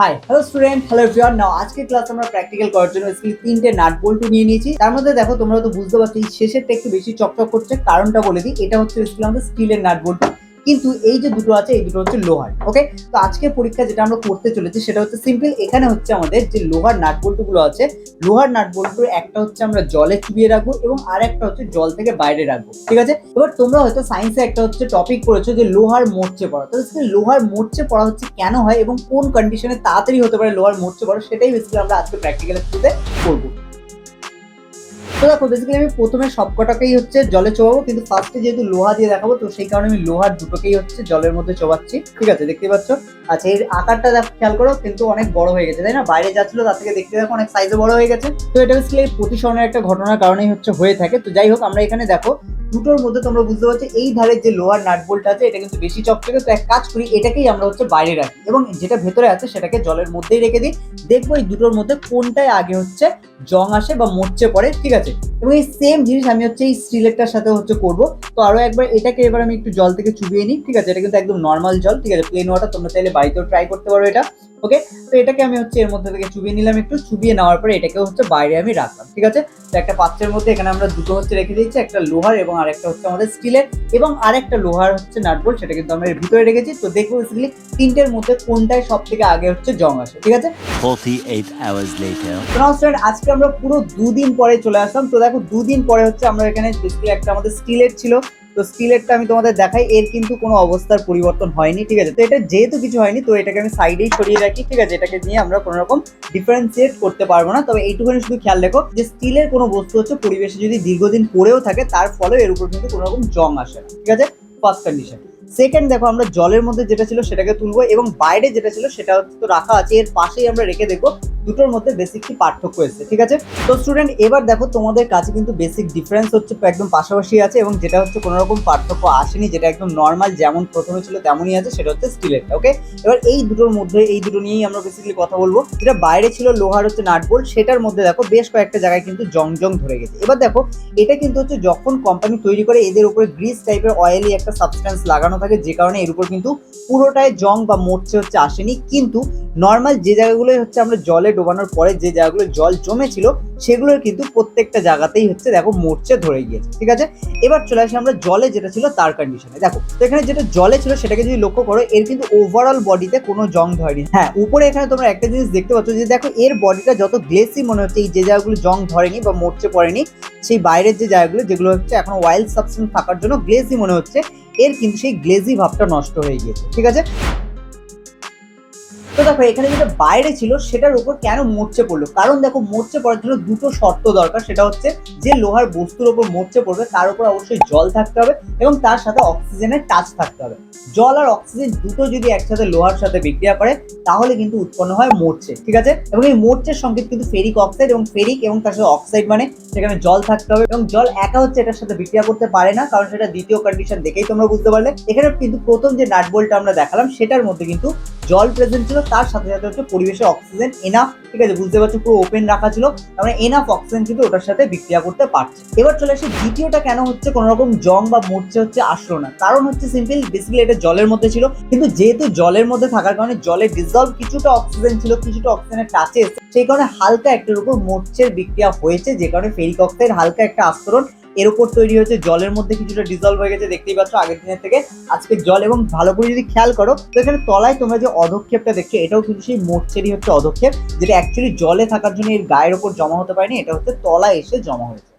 Hi hello student hello everyone now আজকে class আমরা practical করার জন্য স্কিল তিনটে নাট বল্টু নিয়ে নিয়েছি। তার মধ্যে দেখো, তোমরা তো বুঝতে পারছ শেষেরটা একটু বেশি চকচক করছে। কারণটা বলে দিই, এটা হচ্ছে স্কিল আমাদের স্টিলের নাট বল্টু কিন্তু এই যে দুটো আছে, এই দুটো হচ্ছে লোহার ওকে তো আজকে পরীক্ষা যেটা আমরা করতে চলেছি সেটা হচ্ছে সিম্পল এখানে হচ্ছে আমাদের যে লোহার নাট বল্টুগুলো আছে, লোহার নাট বল্টুর একটা হচ্ছে আমরা জলে চুবিয়ে রাখব এবং আর একটা হচ্ছে জল থেকে বাইরে রাখব, ঠিক আছে? এবার তোমরা হয়তো সায়েন্সে একটা হচ্ছে টপিক করেছ যে লোহার মোর্চে পড়া তো লোহার মোর্চে পড়া হচ্ছে কেন হয় এবং কোন কন্ডিশনে তাড়াতাড়ি হতে পারে লোহার মোর্চে পড়া, সেটাই বেসিক্যালি আমরা আজকে প্র্যাকটিক্যালের থ্রুতে করব তো দেখো বেসিক্যালি আমি প্রথমে সবকটাকেই হচ্ছে জলে চোবাবো, কিন্তু ফার্স্টে যেহেতু লোহা দিয়ে দেখাবো, তো সেই কারণে আমি লোহার দুটোকেই হচ্ছে জলের মধ্যে চোবাচ্ছি। ঠিক আছে দেখতে পাচ্ছ? আচ্ছা এর আকারটা খেয়াল করো, কিন্তু অনেক বড় হয়ে গেছে, তাই না? বাইরে যাচ্ছিল, তার থেকে দেখতে দেখো অনেক সাইজে বড় হয়ে গেছে। তো এটা বেসিক্যালি প্রতিসরণের একটা ঘটনার কারণেই হচ্ছে হয়ে থাকে। তো যাই হোক, আমরা এখানে দেখো, দুটোর মধ্যে তোমরা বুঝতে পারছ, এই ধারের যে লোহার নাট বোল্ট আছে, এটা কিন্তু বেশি চকচকে। তো এক কাজ করি, এটাকেই আমরা হচ্ছে বাইরে রাখি, এবং যেটা ভেতরে আছে, সেটাকে জলের মধ্যেই রেখে দিই। দেখব এই দুটোর মধ্যে কোনটায় আগে হচ্ছে জং আসে বা মরচে পড়ে ঠিক আছে? এবং এই সেম জিনিস আমি হচ্ছে এই স্টিলেরটার সাথে হচ্ছে করব। তো আরও একবার এটাকে এবার আমি একটু জল থেকে চুবিয়ে নিই ঠিক আছে? এটা কিন্তু একদম নর্মাল জল ঠিক আছে? প্লেন ওয়াটার তোমরা চাইলে বাড়িতেও ট্রাই করতে পারো এটা ওকে তো এটাকে আমি হচ্ছে এর মধ্যে থেকে চুবিয়ে নিলাম একটু চুবিয়ে নেওয়ার পরে এটাকে হচ্ছে বাইরে আমি রাখলাম ঠিক আছে? তো একটা পাত্রের মধ্যে এখানে আমরা দুটো হচ্ছে রেখে দিয়েছি একটা লোহার এবং আরেকটা হচ্ছে আমাদের স্টিলের এবং আরেকটা লোহার হচ্ছে নাটবোল্ট সেটা কিন্তু আমরা এর ভিতরে রেখেছি। তো দেখব বেসিক্যালি তিনটের মধ্যে কোনটায় সব থেকে আগে হচ্ছে জং আসে ঠিক আছে? 48 hours later. তো নাও স্টুডেন্ট আজকে আমরা পুরো দুদিন পরে চলে আসলাম। তো দেখো, দুদিন পরে হচ্ছে আমরা এখানে একটা আমাদের স্টিলের ছিল। তো স্টিলেরটা আমি তোমাদের দেখাই, এর কিন্তু কোনো অবস্থার পরিবর্তন হয়নি, ঠিক আছে? তো এটা যেহেতু কিছু হয়নি, তো এটাকে আমি সাইডেই সরিয়ে রাখি, ঠিক আছে? এটাকে নিয়ে আমরা কোনো রকম ডিফারেন্সিয়েট করতে পারব না। তবে এইটুখানি শুধু খেয়াল রেখো যে স্টিলের কোনো বস্তু হচ্ছে পরিবেশে যদি দীর্ঘদিন পড়েও থাকে, তার ফলে এর উপর কিন্তু কোনো রকম জং আসে না, ঠিক আছে? ফার্স্ট কন্ডিশন সেকেন্ড দেখো, আমরা জলের মধ্যে যেটা ছিল সেটাকে তুলবো এবং বাইরে যেটা ছিল সেটা তো রাখা আছে, এর পাশেই আমরা রেখে দেখব দুটোর মধ্যে বেসিক কি পার্থক্য এসেছে, ঠিক আছে? তো স্টুডেন্ট এবার দেখো তোমাদের কাছে কিন্তু বেসিক ডিফারেন্স হচ্ছে একদম পাশাপাশি আছে এবং যেটা হচ্ছে কোনো রকম পার্থক্য আসেনি, যেটা একদম নর্মাল যেমন প্রথমে ছিল তেমনই আছে, সেটা হচ্ছে স্টিলেরটা ওকে এবার এই দুটোর মধ্যে, এই দুটো নিয়েই আমরা বেসিক্যালি কথা বলব। যেটা বাইরে ছিল লোহার হচ্ছে নাট বোল্ট সেটার মধ্যে দেখো বেশ কয়েকটা জায়গায় কিন্তু জং জং ধরে গেছে। এবার দেখো, এটা কিন্তু হচ্ছে যখন কোম্পানি তৈরি করে, এদের উপরে গ্রিস টাইপের অয়েলি একটা সাবস্টেন্স লাগানো থাকে, যে কারণে এর উপর কিন্তু পুরোটাই জং বা মোটছে হচ্ছে আসেনি। কিন্তু নর্মাল যে জায়গাগুলোই হচ্ছে আমরা জলে ডোবানোর পরে যে জায়গাগুলো জল জমেছিল, সেগুলোর কিন্তু প্রত্যেকটা জায়গাতেই হচ্ছে দেখো মোর্চে ধরে গিয়েছে, ঠিক আছে? এবার চলে আসি আমরা জলে যেটা ছিল তার কন্ডিশনে দেখো, তো এখানে যেটা জলে ছিল সেটাকে যদি লক্ষ্য করো, এর কিন্তু ওভারঅল বডিতে কোনো জং ধরেনি। হ্যাঁ উপরে এখানে তোমরা একটা জিনিস দেখতে পাচ্ছ যে দেখো, এর বডিটা যত গ্লেসি মনে হচ্ছে, এই যে জায়গাগুলো জং ধরেনি বা মোর্চে পড়েনি, সেই বাইরের যে জায়গাগুলো, যেগুলো হচ্ছে এখন ওয়াইল্ড সাবস্টেন্স থাকার জন্য গ্লেসি মনে হচ্ছে, এর কিন্তু সেই গ্লেজি ভাবটা নষ্ট হয়ে গিয়েছে, ঠিক আছে? তো দেখো, এখানে যেটা বাইরে ছিল, সেটার উপর কেন মরচে পড়ল? কারণ দেখো, মরচে পড়ার জন্য দুটো শর্ত দরকার, সেটা হচ্ছে যে লোহার বস্তুর উপর মরচে পড়বে, তার উপর অবশ্যই জল থাকতে হবে এবং তার সাথে অক্সিজেনের টাচ থাকতে হবে। জল আর অক্সিজেন দুটো যদি একসাথে লোহার সাথে বিক্রিয়া করে, তাহলে কিন্তু উৎপন্ন হয় মোর্চে, ঠিক আছে? এবং এই মোর্চের সংকেত কিন্তু ফেরিক অক্সাইড এবং ফেরিক এবং তার সাথে অক্সাইড মানে সেখানে জল থাকতে হবে এবং জল একা হচ্ছে এটার সাথে বিক্রিয়া করতে পারে না, কারণ সেটা দ্বিতীয় কন্ডিশন দেখেই তোমরা বুঝতে পারলে। এখানে কিন্তু প্রথম যে নাট আমরা দেখালাম, সেটার মধ্যে কিন্তু জল প্রেজেন্ট ছিল, তার সাথে সাথে হচ্ছে পরিবেশে অক্সিজেন এনাফ ঠিক আছে, বুঝতে পারছ, পুরো ওপেন রাখা ছিল, তার মানে এনাফ অক্সিজেন কিন্তু ওটার সাথে বিক্রিয়া করতে পারছে। এবার চলে আসি, দ্বিতীয়টা কেন হচ্ছে কোনো রকম জং বা মরচে হচ্ছে আসলো না? কারণ হচ্ছে সিম্পল বেসিক্যালি এটা জলের মধ্যে ছিল, কিন্তু যেহেতু জলের মধ্যে থাকার কারণে জলে ডিজলভ কিছুটা অক্সিজেন ছিল, কিছুটা অক্সিজেনের টাচে সেই কারণে হালকা একটার উপর মোর্চের বিক্রিয়া হয়েছে, যে কারণে ফেরিক অক্সাইড হালকা একটা আস্তরণ এর উপর তৈরি হয়েছে জলের মধ্যে কিছুটা ডিজলভ হয়ে গেছে, দেখতেই পাচ্ছ আগের দিনের থেকে। আজকে জল এবং ভালো করে যদি খেয়াল করো, তো এখানে তলায় তোমরা যে অধক্ষেপটা দেখছ, এটাও কিন্তু সেই মোর্চেরই হচ্ছে অধক্ষেপ, যেটা অ্যাকচুয়ালি জলে থাকার জন্য এর গায়ের ওপর জমা হতে পারেনি, এটা হচ্ছে তলায় এসে জমা হয়েছে।